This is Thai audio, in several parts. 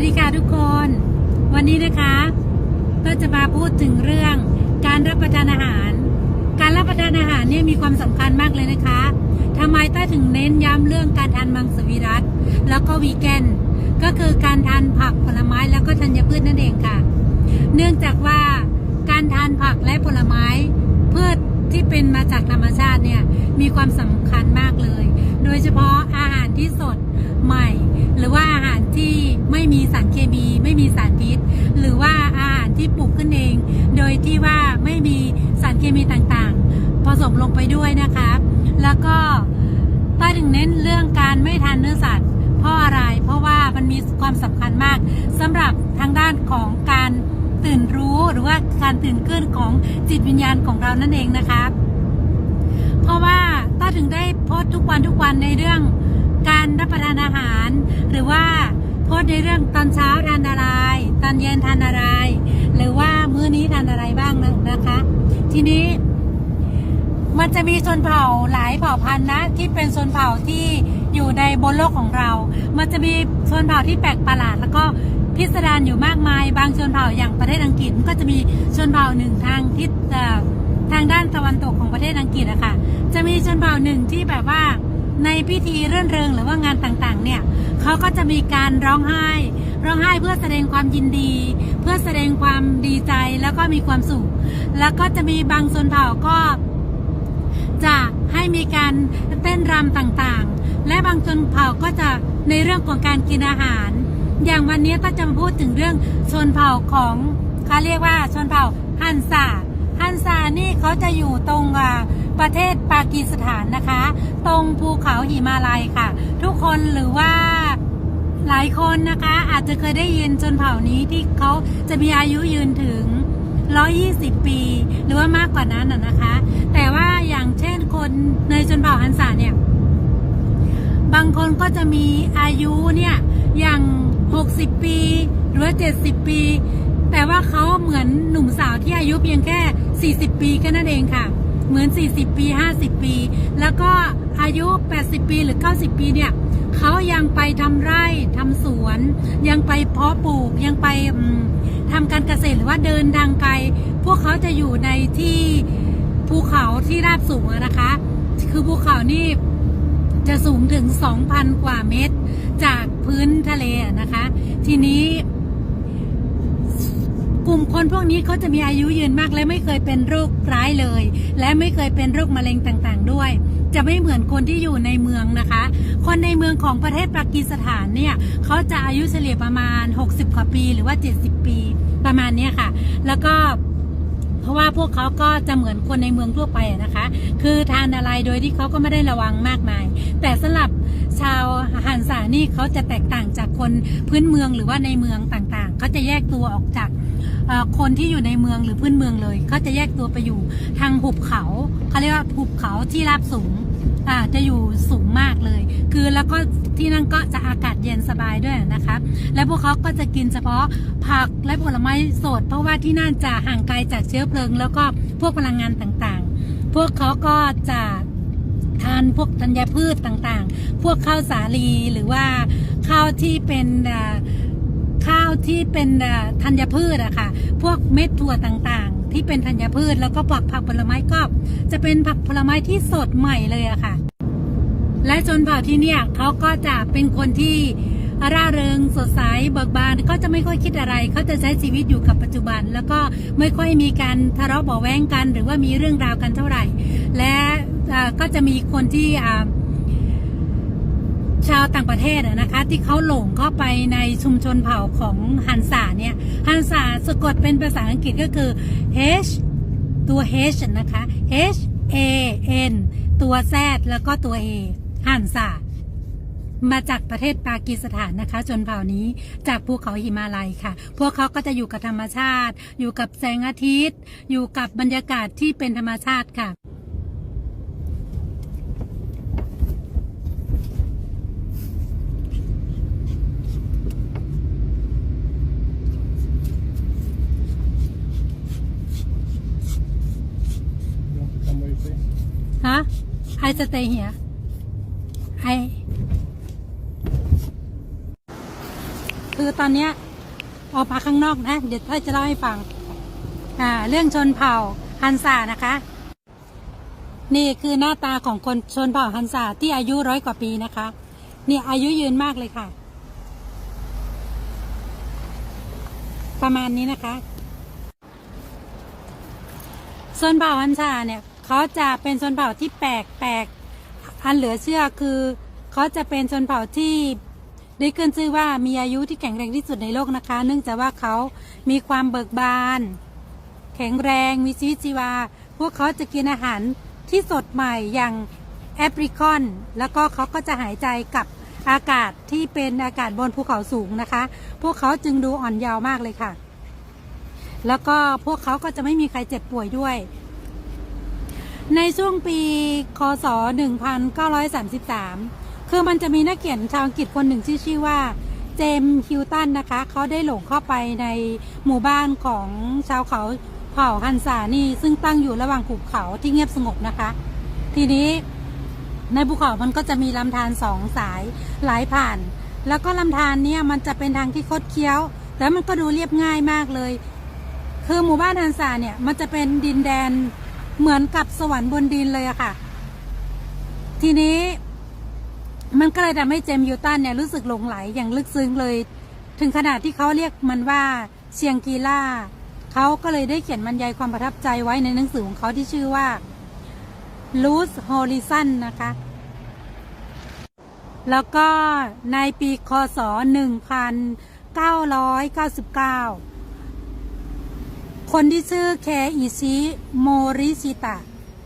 วัสดีค่ะทุกคน วันนี้นะคะก็จะมาพูดถึงเรื่องการรับประทานอาหาร การรับประทานอาหารเนี่ยมีความสำคัญมากเลยนะคะทำไมต้าถึงเน้นย้ำเรื่องการทานมังสวิรัตแล้วก็วีแกนก็คือการทานผักผลไม้แล้วก็ธัญพืชนั่นเองค่ะ เนื่องจากว่าการทานผักและผลไม้พืชที่เป็นมาจากธรรมชาติเนี่ยมีความสำคัญมากเลย โดยเฉพาะอาหารที่สด ใหม่ หรือว่าอาหารที่ไม่มีสารเคมี ไม่มีสารพิษ หรือว่าอาหารที่ปลูกขึ้นเอง โดยที่ว่าไม่มีสารเคมีต่างๆ ผสมลงไปด้วยนะคะ แล้วก็ป้าถึงเน้นเรื่องการไม่ทานเนื้อสัตว์ เพราะอะไร เพราะว่ามันมีความสำคัญมากสำหรับทางด้านของการตื่นรู้หรือว่าการตื่นขึ้นของจิตวิญญาณของเรานั่นเองนะคะ เพราะว่าต้าถึงได้โพสต์ทุกวันทุกวันในเรื่อง การรับประทานอาหาร หรือว่าโพสในเรื่องตอนเช้าทานอะไร ตอนเย็นทานอะไร หรือว่ามื้อนี้ทานอะไรบ้างนะนะคะ ทีนี้ มันจะมีชนเผ่าหลายเผ่าพันธุ์นะ ที่เป็นชนเผ่าที่อยู่ในบนโลกของเรา มันจะมีชนเผ่าที่แปลกประหลาด แล้วก็พิสดารอยู่มากมาย บางชนเผ่าอย่างประเทศอังกฤษก็จะมีชนเผ่าหนึ่งทางทิศทางด้านตะวันตกของประเทศอังกฤษอะค่ะ จะมีชนเผ่าหนึ่งที่แบบว่า ในพิธีเรื่นเริงหรือว่างานต่างๆ เนี่ยเขาก็จะมีการร้องไห้ ร้องไห้เพื่อแสดงความยินดี เพื่อแสดงความดีใจแล้วก็มีความสุข แล้วก็จะมีบางชนเผ่าก็ จะให้มีการเต้นรำต่างๆ และบางชนเผ่าก็จะในเรื่องของการกินอาหาร อย่างวันนี้ก็จะมาพูดถึงเรื่องชนเผ่าของเขาเรียกว่าชนเผ่าฮันซาฮันซานี่เขาจะอยู่ตรงอ่า ประเทศปากีสถานนะคะ ตรงภูเขาหิมาลัยค่ะ ทุกคนหรือว่าหลายคนนะคะอาจจะเคยได้ยินชนเผ่านี้ที่เขาจะมีอายุยืนถึง 120 ปี หรือว่ามากกว่านั้นนะคะ แต่ว่าอย่างเช่นคนในชนเผ่าฮันซาเนี่ย บางคนก็จะมีอายุเนี่ยอย่าง 60 ปี หรือว่า 70 ปี แต่ว่าเขาเหมือนหนุ่มสาวที่อายุเพียงแค่ 40 ปีแค่นั้นเองค่ะ เหมือน 40 ปี 50 ปี แล้วก็อายุ 80 ปีหรือ 90 ปีเนี่ยเขายังไปทำไร่ทำสวน ยังไปเพาะปลูกยังไปทำการเกษตรหรือว่าเดินทางไกล พวกเขาจะอยู่ในที่ภูเขาที่ราบสูงนะคะ คือภูเขานี่จะสูงถึง 2,000 กว่าเมตร จากพื้นทะเลนะคะ ทีนี้ กลุ่มคนพวกนี้เขาจะมีอายุยืนมาก และไม่เคยเป็นโรคร้ายเลย และไม่เคยเป็นโรคมะเร็งต่างๆ ด้วย จะไม่เหมือนคนที่อยู่ในเมืองนะคะ คนในเมืองของประเทศปากีสถานเนี่ยเขาจะอายุเฉลี่ยประมาณ 60 กว่าปีหรือว่า 70 ปีประมาณนี้ค่ะ แล้วก็เพราะว่าพวกเขาก็จะเหมือนคนในเมืองทั่วไปนะคะ คือทานอะไรโดยที่เขาก็ไม่ได้ระวังมากมาย แต่สำหรับชาวฮันซานี่เขาจะแตกต่างจากคนพื้นเมืองหรือว่าในเมืองต่างๆ เขาจะแยกตัวออกจาก คนที่อยู่ในเมืองหรือพื้นเมืองเลยเขาจะแยกตัวไปอยู่ทางหุบเขาเขาเรียกว่าหุบเขาที่ราบสูงอ่าจะอยู่สูงมากเลย คือแล้วก็ที่นั่นก็จะอากาศเย็นสบายด้วยนะคะ และพวกเขาก็จะกินเฉพาะผักและผลไม้สด เพราะว่าที่นั่นจะห่างไกลจากเชื้อเพลิง แล้วก็พวกพลังงานต่างๆ พวกเขาก็จะทานพวกธัญพืชต่างๆ พวกข้าวสาลีหรือว่าข้าวที่เป็นอ่า ข้าวที่เป็นธัญพืชอะค่ะ พวกเม็ดถั่วต่างๆ ที่เป็นธัญพืชแล้วก็ผักผักผลไม้ก็ จะเป็นผักผลไม้ที่สดใหม่เลยอะค่ะ และชนเผ่าที่เนี่ยเขาก็จะเป็นคนที่ร่าเริงสดใสเบิกบานก็จะไม่ค่อยคิดอะไรเขาจะใช้ชีวิตอยู่กับปัจจุบัน แล้วก็ไม่ค่อยมีการทะเลาะเบาแว้งกัน หรือว่ามีเรื่องราวกันเท่าไหร่ และก็จะมีคนที่อ่า ชาวต่างประเทศนะคะ ที่เขาหลงเข้าไปในชุมชนเผ่าของฮันซาเนี่ยฮันซาสะกดเป็นภาษาอังกฤษก็คือ H ตัว H นะคะ H A N ตัว Z แล้วก็ตัว A ฮันซามาจากประเทศปากีสถานนะคะชนเผ่านี้จากภูเขาหิมาลัยค่ะ พวกเขาก็จะอยู่กับธรรมชาติ อยู่กับแสงอาทิตย์ อยู่กับบรรยากาศที่เป็นธรรมชาติค่ะ I stay here I คือตอนเนี้ยออกมาข้างนอกนะ เดี๋ยวถ้าจะเล่าให้ฟัง อ่า เรื่องชนเผ่าฮันซานะคะ นี่คือหน้าตาของคนชนเผ่าฮันซาที่อายุร้อยกว่าปีนะคะ นี่อายุยืนมากเลยค่ะ ประมาณนี้นะคะชนเผ่าฮันซาเนี่ย เขาจะเป็นชนเผ่าที่แปลกแปลกอันเหลือเชื่อคือเขาจะเป็นชนเผ่าที่ได้ขึ้นชื่อว่ามีอายุที่แข็งแรงที่สุดในโลกนะคะ เนื่องจากว่าเขามีความเบิกบาน แข็งแรงมีชีวิตชีวา พวกเขาจะกินอาหารที่สดใหม่อย่างแอปริคอน แล้วก็เขาก็จะหายใจกับอากาศที่เป็นอากาศบนภูเขาสูงนะคะ พวกเขาจึงดูอ่อนเยาว์มากเลยค่ะ แล้วก็พวกเขาก็จะไม่มีใครเจ็บป่วยด้วย ในช่วงปีคศ 1933 คือมันจะมีนักเขียนชาวอังกฤษคนหนึ่งที่ชื่อว่าเจมส์ฮิวตันนะคะ เขาได้หลงเข้าไปในหมู่บ้านของชาวเขาเผ่าฮันซานี่ ซึ่งตั้งอยู่ระหว่างภูเขาที่เงียบสงบนะคะ ทีนี้ในภูเขามันก็จะมีลำธารสองสายไหลผ่าน แล้วก็ลำธารเนี่ยมันจะเป็นทางที่คดเคี้ยว แล้วมันก็ดูเรียบง่ายมากเลย คือหมู่บ้านฮันซาเนี่ยมันจะเป็นดินแดน เหมือนกับสวรรค์บนดินเลยอะค่ะ ทีนี้มันก็เลยทำให้เจมส์ยูตันเนี่ยรู้สึกหลงไหลอย่างลึกซึ้งเลย ถึงขนาดที่เขาเรียกมันว่าเชียงกีล่าเขาก็เลยได้เขียนบรรยายความประทับใจไว้ในหนังสือของเขาที่ชื่อว่า Lose Horizon นะคะ แล้วก็ในปีคศ 1999 คนที่ชื่อเคอิชิโมริชิตะ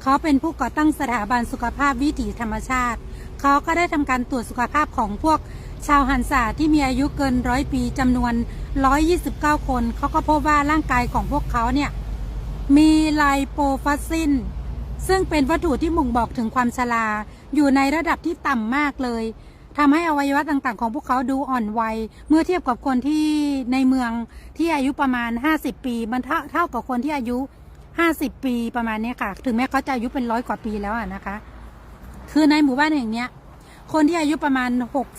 เขาเป็นผู้ก่อตั้งสถาบันสุขภาพวิถีธรรมชาติ เขาก็ได้ทำการตรวจสุขภาพของพวกชาวฮันซาที่มีอายุเกินร้อยปีจำนวน 129 คน เขาก็พบว่าร่างกายของพวกเขาเนี่ย มีไลโปฟัสซิน ซึ่งเป็นวัตถุที่บ่งบอกถึงความชราอยู่ในระดับที่ต่ำมากเลย ทำให้อวัยวะต่างๆ ของพวกเขาดูอ่อนวัย เมื่อเทียบกับคนที่ในเมืองที่อายุประมาณ 50 ปี มันเท่าเท่ากับคนที่อายุ 50 ปีประมาณนี้ค่ะ ถึงแม้เขาจะอายุเป็นร้อยกว่าปีแล้วนะคะ คือในหมู่บ้านแห่งนี้คนที่อายุประมาณ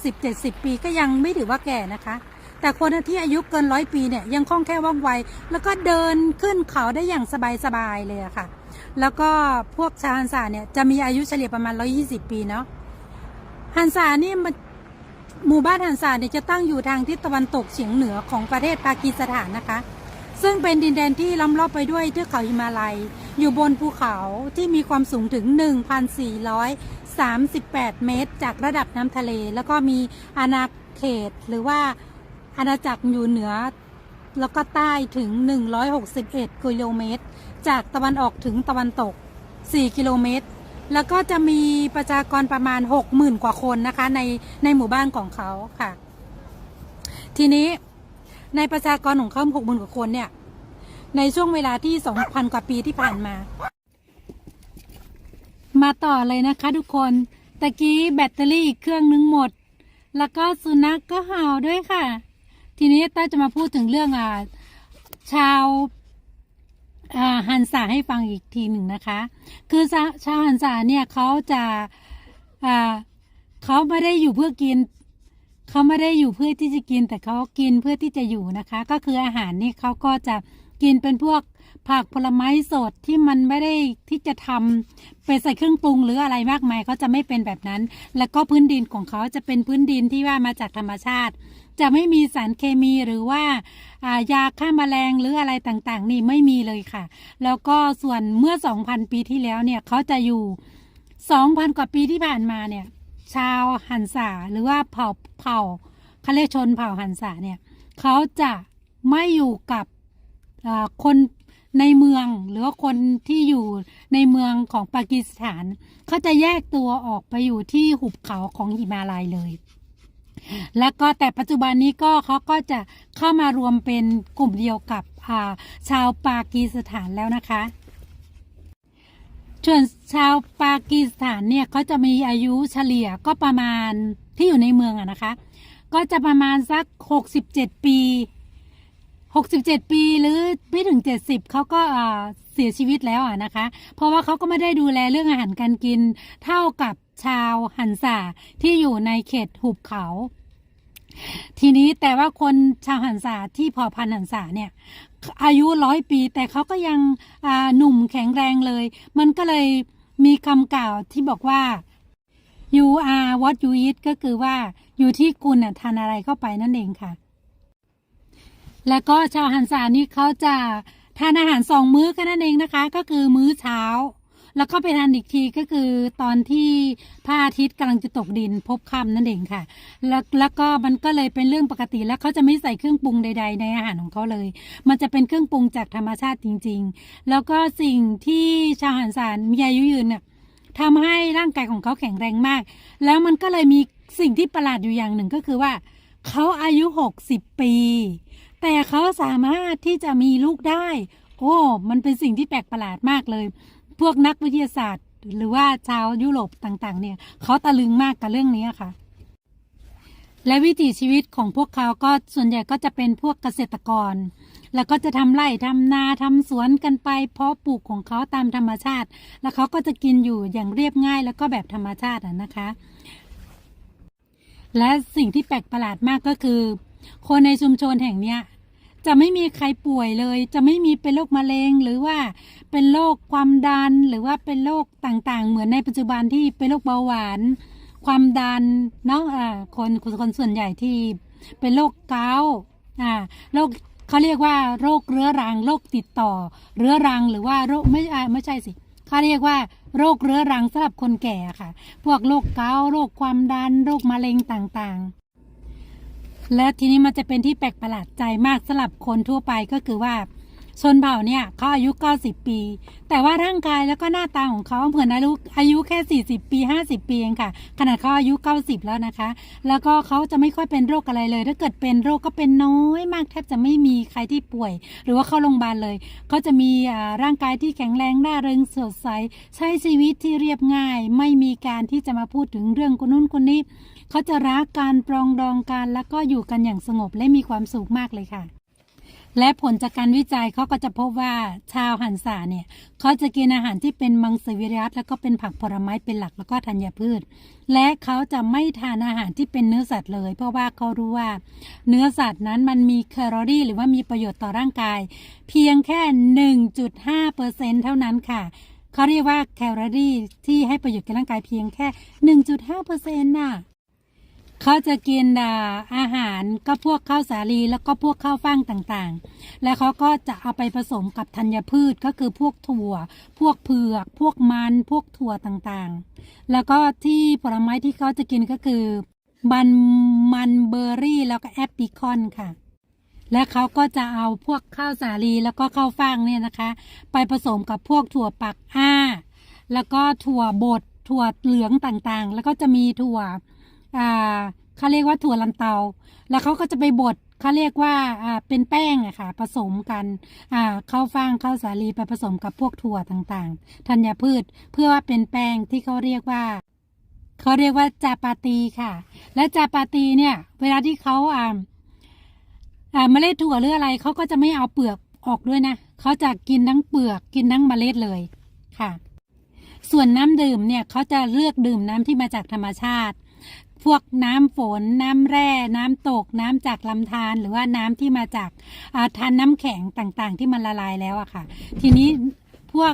60-70 ปีก็ยังไม่ถือว่าแก่นะคะ แต่คนที่อายุเกินร้อยปีเนี่ยยังคล่องแคล่วว่องไว แล้วก็เดินขึ้นเขาได้อย่างสบายๆเลยอะค่ะ แล้วก็พวกชาวฮันซาเนี่ยจะมีอายุเฉลี่ยประมาณ 120 ปีเนาะ ฮันซานี่มันหมู่บ้านฮันซาเนี่ยจะตั้งอยู่ทางทิศตะวันตกเฉียงเหนือของประเทศปากีสถานนะคะ ซึ่งเป็นดินแดนที่ล้อมรอบไปด้วยเทือกเขาหิมาลัย อยู่บนภูเขาที่มีความสูงถึง 1,438 เมตร จากระดับน้ำทะเล แล้วก็มีอาณาเขตหรือว่าอาณาจักรอยู่เหนือแล้วก็ใต้ถึง 161 กิโลเมตร จากตะวันออกถึงตะวันตก 4 กิโลเมตร แล้วก็จะมีประชากรประมาณ 60,000 กว่าคนนะคะ ในในหมู่บ้านของเขาค่ะ ทีนี้ในประชากรของเขา60,000กว่าคนเนี่ย ในช่วงเวลาที่2,000กว่าปีที่ผ่านมา มาต่อเลยนะคะทุกคนตะกี้แบตเตอรี่อีกเครื่องนึงหมด แล้วก็สุนัขกก็เห่าด้วยค่ะ ทีนี้ต้าจะมาพูดถึงเรื่องอ่าชาว ฮันซาให้ฟังอีกทีหนึ่งนะคะ คือชาวฮันซาเนี่ยเขาจะอ่าเขาไม่ได้อยู่เพื่อกินเขาไม่ได้อยู่เพื่อที่จะกิน แต่เขากินเพื่อที่จะอยู่นะคะ ก็คืออาหารนี่เขาก็จะกินเป็นพวก ผักผลไม้สดที่มันไม่ได้ที่จะทำไปใส่เครื่องปรุงหรืออะไรมากมายเขาจะไม่เป็นแบบนั้น แล้วก็พื้นดินของเขาจะเป็นพื้นดินที่ว่ามาจากธรรมชาติ จะไม่มีสารเคมีหรือว่าายาฆ่าแมลงหรืออะไรต่างๆ นี่ไม่มีเลยค่ะ แล้วก็ส่วนเมื่อ 2,000 ปีที่แล้วเนี่ยเขาจะอยู่ 2,000 กว่าปีที่ผ่านมาเนี่ยชาวหันษาหรือว่าเผ่าเผ่าเขาเรียกชนเผ่าหันษาเนี่ยเขาจะไม่อยู่กับคน ในเมืองหรือว่าคนที่อยู่ในเมืองของปากีสถานเขาจะแยกตัวออกไปอยู่ที่หุบเขาของหิมาลัยเลย แล้วก็แต่ปัจจุบันนี้ก็เขาก็จะเข้ามารวมเป็นกลุ่มเดียวกับาชาวปากีสถานแล้วนะคะส่วนชาวปากีสถานเนี่ยเขาจะมีอายุเฉลี่ยก็ประมาณที่อยู่ในเมืองอะนะคะ ก็จะประมาณสัก 67 ปี 67ปีหรือไม่ถึง70เขาก็เสียชีวิตแล้วอะนะคะ เพราะว่าเขาก็ไม่ได้ดูแลเรื่องอาหารการกิน เท่ากับชาวหันซาที่อยู่ในเขตหุบเขา ทีนี้แต่ว่าคนชาวหันษาที่เผ่าพันหันษาเนี่ยอายุร้อยปีแต่เขาก็ยังหนุ่มแข็งแรงเลย มันก็เลยมีคำกล่าวที่บอกว่า you are what you eat ก็คือว่าอยู่ที่คุณทานอะไรเข้าไปนั่นเองค่ะ แล้วก็ชาวหันษานี่เขาจะทานอาหารสองมื้อแค่นั้นเองนะคะ ก็คือมื้อเช้า แล้วก็ไปทานอีกทีก็คือตอนที่พระอาทิตย์กำลังจะตกดินพบค่ำนั่นเองค่ะ แล้วแล้วก็มันก็เลยเป็นเรื่องปกติแล้วเขาจะไม่ใส่เครื่องปรุงใด ๆ ในอาหารของเขาเลย มันจะเป็นเครื่องปรุงจากธรรมชาติจริง ๆ แล้วก็สิ่งที่ชาวหันสารมีอายุยืนเนี่ยทำให้ร่างกายของเขาแข็งแรงมาก แล้วมันก็เลยมีสิ่งที่ประหลาดอยู่อย่างหนึ่งก็คือว่าเขาอายุ 60 ปี แต่เขาสามารถที่จะมีลูกได้ โอ้ มันเป็นสิ่งที่แปลกประหลาดมากเลย พวกนักวิทยาศาสตร์ หรือว่าชาวยุโรปต่างๆ เนี่ยเขาตะลึงมากกับเรื่องนี้ค่ะ และวิถีชีวิตของพวกเขาก็ส่วนใหญ่ก็จะเป็นพวกเกษตรกร แล้วก็จะทำไร่ทำนาทำสวนกันไป เพาะปลูกของเขาตามธรรมชาติ แล้วเขาก็จะกินอยู่อย่างเรียบง่ายแล้วก็แบบธรรมชาติอะนะคะ และสิ่งที่แปลกประหลาดมากก็คือ คนในชุมชนแห่งเนี้ย จะไม่มีใครป่วยเลย จะไม่มีเป็นโรคมะเร็ง หรือว่าเป็นโรคความดัน หรือว่าเป็นโรคต่างๆ เหมือนในปัจจุบันที่เป็นโรคเบาหวาน ความดันเนาะอ่าคนคนส่วนใหญ่ที่เป็นโรคเกาต์อ่าโรคเขาเรียกว่าโรคเรื้อรัง โรคติดต่อ เรื้อรังหรือว่าโรคไม่อ่ไม่ใช่สิเขาเรียกว่าโรคเรื้อรังสำหรับคนแก่ค่ะ พวกโรคเกาต์โรคความดัน โรคมะเร็งต่างๆ และทีนี้มันจะเป็นที่แปลกประหลาดใจมากสำหรับคนทั่วไปก็คือว่าชนเผ่าเนี่ยเขาอายุ 90 ปี แต่ว่าร่างกายแล้วก็หน้าตาของเขาเหมือนอายุอายุแค่ 40 ปี 50 ปีเองค่ะ ขนาดเขาอายุ 90 แล้วนะคะ แล้วก็เขาจะไม่ค่อยเป็นโรคอะไรเลย ถ้าเกิดเป็นโรคก็เป็นน้อยมากแทบจะไม่มีใครที่ป่วย หรือว่าเข้าโรงพยาบาลเลยเขาจะมีร่างกายที่แข็งแรงน่าเริงสดใสใช้ชีวิตที่เรียบง่าย ไม่มีการที่จะมาพูดถึงเรื่องคนนู้นคนนี้ เขาจะรักการปรองดองกันแล้วก็อยู่กันอย่างสงบและมีความสุขมากเลยค่ะ และผลจากการวิจัยเขาก็จะพบว่าชาวหันษาเนี่ยเขาจะกินอาหารที่เป็นมังสวิรัตแล้วก็เป็นผักผลไม้เป็นหลักแล้วก็ธัญพืช และเขาจะไม่ทานอาหารที่เป็นเนื้อสัตว์เลย เพราะว่าเขารู้ว่า เนื้อสัตว์นั้นมันมีแคลอรี่ หรือว่ามีประโยชน์ต่อร่างกาย เพียงแค่ 1.5เปอร์เซ็นเท่านั้นค่ะเขาเรียกว่าแคลอรี่ที่ให้ประโยชน์กับร่างกายเพียงแค่ 1.5เปอร์เซ็นต์น่ะ เขาจะกินอาหารก็พวกข้าวสาลีแล้วก็พวกข้าวฟ่างต่างๆ แล้วเขาก็จะเอาไปผสมกับธัญพืชก็คือพวกถั่ว พวกเผือก พวกมัน พวกถั่วต่างๆ แล้วก็ที่ผลไม้ที่เขาจะกินก็คือมันมันเบอร์รี่แล้วก็แอปปิคอนค่ะ และเขาก็จะเอาพวกข้าวสาลีแล้วก็ข้าวฟ่างเนี่ยนะคะ ไปผสมกับพวกถั่วปักอ้า แล้วก็ถั่วบดถั่วเหลืองต่างๆ แล้วก็จะมีถั่ว อ่าเขาเรียกว่าถั่วลันเตา แล้วเขาก็จะไปบดเขาเรียกว่าอ่าเป็นแป้งอะค่ะ ผสมกันอ่าข้าวฟ่างข้าวสาลีไปผสมกับพวกถั่วต่างๆธัญพืชเพื่อว่าเป็นแป้งที่เขาเรียกว่าเขาเรียกว่าจาปาตีค่ะ และจาปาตีเนี่ย เวลาที่เขาอ่าอ่าเมล็ดถั่วหรืออะไรเขาก็จะไม่เอาเปลือกออกด้วยนะเขาจะกินทั้งเปลือกกินทั้งเมล็ดเลยค่ะ ส่วนน้ำดื่มเนี่ยเขาจะเลือกดื่มน้ำที่มาจากธรรมชาติ พวกน้ำฝนน้ำแร่ น้ำตกน้ำจากลำธารหรือว่าน้ำที่มาจากอ่าทานน้ำแข็งต่างๆ ที่มันละลายแล้วอะค่ะ ทีนี้พวก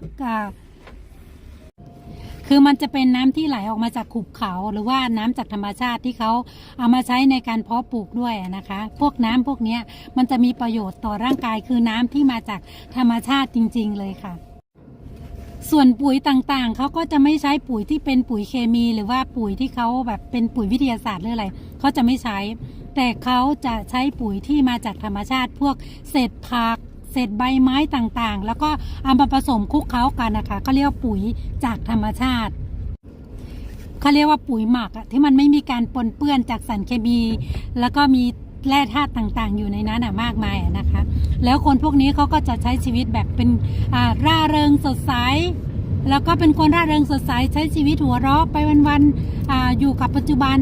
คือมันจะเป็นน้ำที่ไหลออกมาจากขุบเขาหรือว่าน้ำจากธรรมชาติที่เขาเอามาใช้ในการเพาะปลูกด้วยนะคะ พวกน้ำพวกนี้มันจะมีประโยชน์ต่อร่างกายคือน้ำที่มาจากธรรมชาติจริง ๆ เลยค่ะ ส่วนปุ๋ยต่างๆ เขาก็จะไม่ใช้ปุ๋ยที่เป็นปุ๋ยเคมี หรือว่าปุ๋ยที่เขาแบบเป็นปุ๋ยวิทยาศาสตร์หรืออะไรเขาจะไม่ใช้ แต่เขาจะใช้ปุ๋ยที่มาจากธรรมชาติ พวกเศษผักเศษใบไม้ต่างๆ แล้วก็เอามาผสมคลุกเคล้ากันนะคะเขาเรียกว่าปุ๋ยจากธรรมชาติเขาเรียกว่าปุ๋ยหมักอะที่มันไม่มีการปนเปื้อนจากสารเคมี แล้วก็มี แร่ธาตุต่างๆ อยู่ในนั้นอะมากมายอะนะคะ แล้วคนพวกนี้เขาก็จะใช้ชีวิตแบบเป็นร่าเริงสดใสแล้วก็เป็นคนร่าเริงสดใสใช้ชีวิตหัวเราะไปวันๆออยู่กับปัจจุบัน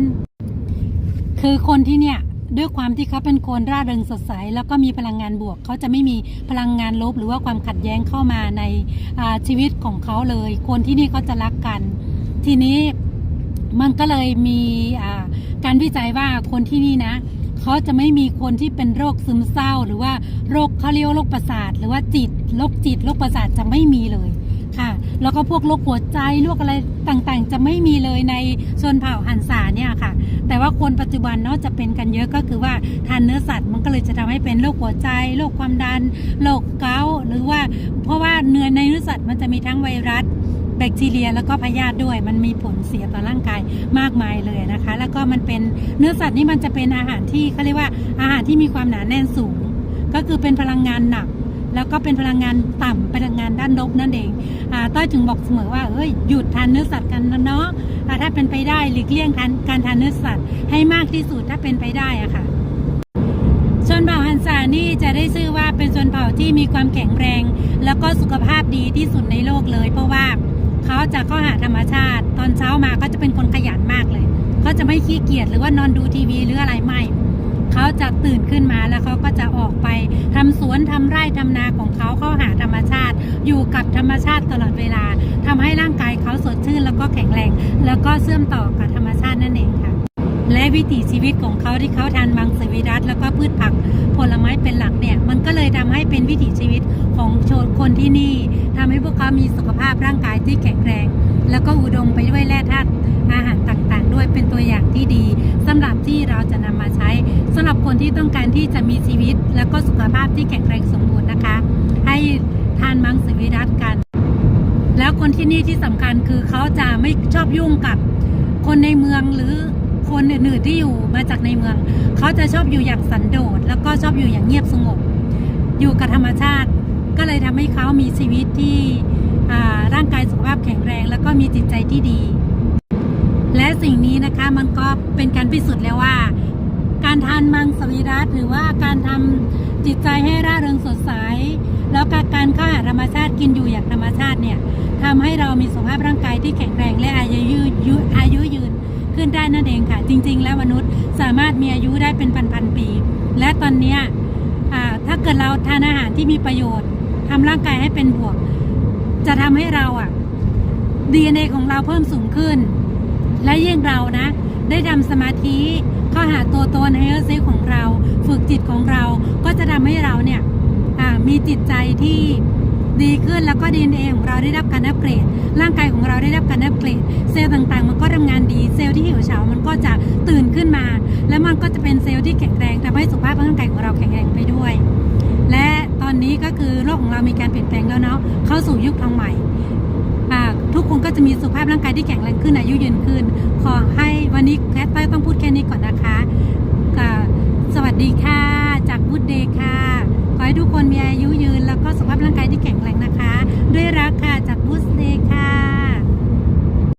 คือคนที่เนี่ยด้วยความที่เขาเป็นคนร่าเริงสดใส แล้วก็มีพลังงานบวก เขาจะไม่มีพลังงานลบหรือว่าความขัดแย้งเข้ามาในาชีวิตของเขาเลย คนที่นี่เขาจะรักกัน ทีนี้มันก็เลยมีาการวิจัยว่าคนที่นี่นะ เขาจะไม่มีคนที่เป็นโรคซึมเศร้า หรือว่าโรคเขาเรียกว่าโรคประสาท หรือว่าจิตโรคจิตโรคประสาทจะไม่มีเลยค่ะ แล้วก็พวกโรคหัวใจโรคอะไรต่างๆ จะไม่มีเลยในชนเผ่าหันษาเนี่ยค่ะ แต่ว่าคนปัจจุบันเนาะจะเป็นกันเยอะก็คือว่าทานเนื้อสัตว์มันก็เลยจะทำให้เป็นโรคหัวใจโรคความดันโรคเกาต์หรือว่าเพราะว่าเนื้อในเนื้อสัตว์มันจะมีทั้งไวรัส แบคทีเรียแล้วก็พยาธิด้วย มันมีผลเสียต่อร่างกายมากมายเลยนะคะ แล้วก็มันเป็นเนื้อสัตว์นี่มันจะเป็นอาหารที่เขาเรียกว่าอาหารที่มีความหนาแน่นสูง ก็คือเป็นพลังงานหนัก แล้วก็เป็นพลังงานต่ำพลังงานด้านลบนั่นเองอาต้อยถึงบอกเสมอว่าเอ้ยหยุดทานเนื้อสัตว์กันนะเนาะอ่ถ้าเป็นไปได้หลีกเลี่ยงการการทานเนื้อสัตว์ให้มากที่สุดถ้าเป็นไปได้อะค่ะชนเผ่าฮันซานี่จะได้ชื่อว่าเป็นชนเผ่าที่มีความแข็งแรง แล้วก็สุขภาพดีที่สุดในโลกเลย เพราะว่า เขาจะเข้าหาธรรมชาติ ตอนเช้ามาก็จะเป็นคนขยันมากเลยเขาจะไม่ขี้เกียจหรือว่านอนดูทีวีหรืออะไรไม่เขาจะตื่นขึ้นมาแล้วเขาก็จะออกไปทำสวนทำไร่ทำนาของเขาเข้าหาธรรมชาติ อยู่กับธรรมชาติตลอดเวลาทำให้ร่างกายเขาสดชื่นแล้วก็แข็งแรง แล้วก็เชื่อมต่อกับธรรมชาตินั่นเองค่ะ และวิถีชีวิตของเขาที่เขาทานมังสวิรัตแล้วก็พืชผักผลไม้เป็นหลักเนี่ย มันก็เลยทำให้เป็นวิถีชีวิตของชนคนที่นี่ทำให้พวกเขามีสุขภาพร่างกายที่แข็งแรง แล้วก็อุดมไปด้วยแร่ธาตุอาหารต่างๆ ด้วยเป็นตัวอย่างที่ดีสำหรับที่เราจะนำมาใช้สำหรับคนที่ต้องการที่จะมีชีวิต แล้วก็สุขภาพที่แข็งแรงสมบูรณ์นะคะ ให้ทานมังสวิรัตกัน แล้วคนที่นี่ที่สำคัญคือเขาจะไม่ชอบยุ่งกับคนในเมืองหรือ คนอื่นๆที่อยู่มาจากในเมือง เขาจะชอบอยู่อย่างสันโดษแล้วก็ชอบอยู่อย่างเงียบสงบ อยู่กับธรรมชาติ ก็เลยทำให้เขามีชีวิตที่ร่างกายสุขภาพแข็งแรง แล้วก็มีจิตใจที่ดี และสิ่งนี้นะคะมันก็เป็นการพิสูจน์แล้วว่า การทานมังสวิรัตหรือว่าการทำจิตใจให้ร่าเริงสดใสแล้วก็การเข้าหาธรรมชาติกินอยู่อย่างธรรมชาติเนี่ยทำให้เรามีสุขภาพร่างกายที่แข็งแรงและอายุยืนอายุยืน ขึ้นได้นั่นเองค่ะ จริง ๆ แล้วมนุษย์สามารถมีอายุได้เป็นพันๆปี และตอนนี้ถ้าเกิดเราทานอาหารที่มีประโยชน์ทำร่างกายให้เป็นบวก จะทำให้เราอะ DNA ของเราเพิ่มสูงขึ้น และยิ่งเรานะ ได้ทำสมาธิเข้าหาตัวตนไฮเออร์เซลของเรา ฝึกจิตของเราก็จะทำให้เราเนี่ยมีจิตใจที่ ดีขึ้นแล้วก็ DNA ของเราได้รับการอัปเกรด ร่างกายของเราได้รับการอัปเกรด เซลล์ต่างๆ มันก็ทำงานดีเซลล์ที่หิวเฉา มันก็จะตื่นขึ้นมา แล้วมันก็จะเป็นเซลล์ที่แข็งแรงทำให้สุขภาพร่างกายของเราแข็งแรงไปด้วย และตอนนี้ก็คือโลกของเรามีการเปลี่ยนแปลงแล้วเนาะเข้าสู่ยุคทางใหม่ทุกคนก็จะมีสุขภาพร่างกายที่แข็งแรงขึ้นอายุยืนขึ้น ขอให้วันนี้แคทต้อยต้องพูดแค่นี้ก่อนนะคะอ่สวัสดีค่ะ จากพุดเดย์ค่ะ ขอให้ทุกคนมีอายุยืน แล้วก็สุขภาพร่างกายที่แข็งแรงนะคะ ด้วยรักค่ะจากบูสเดค่ะ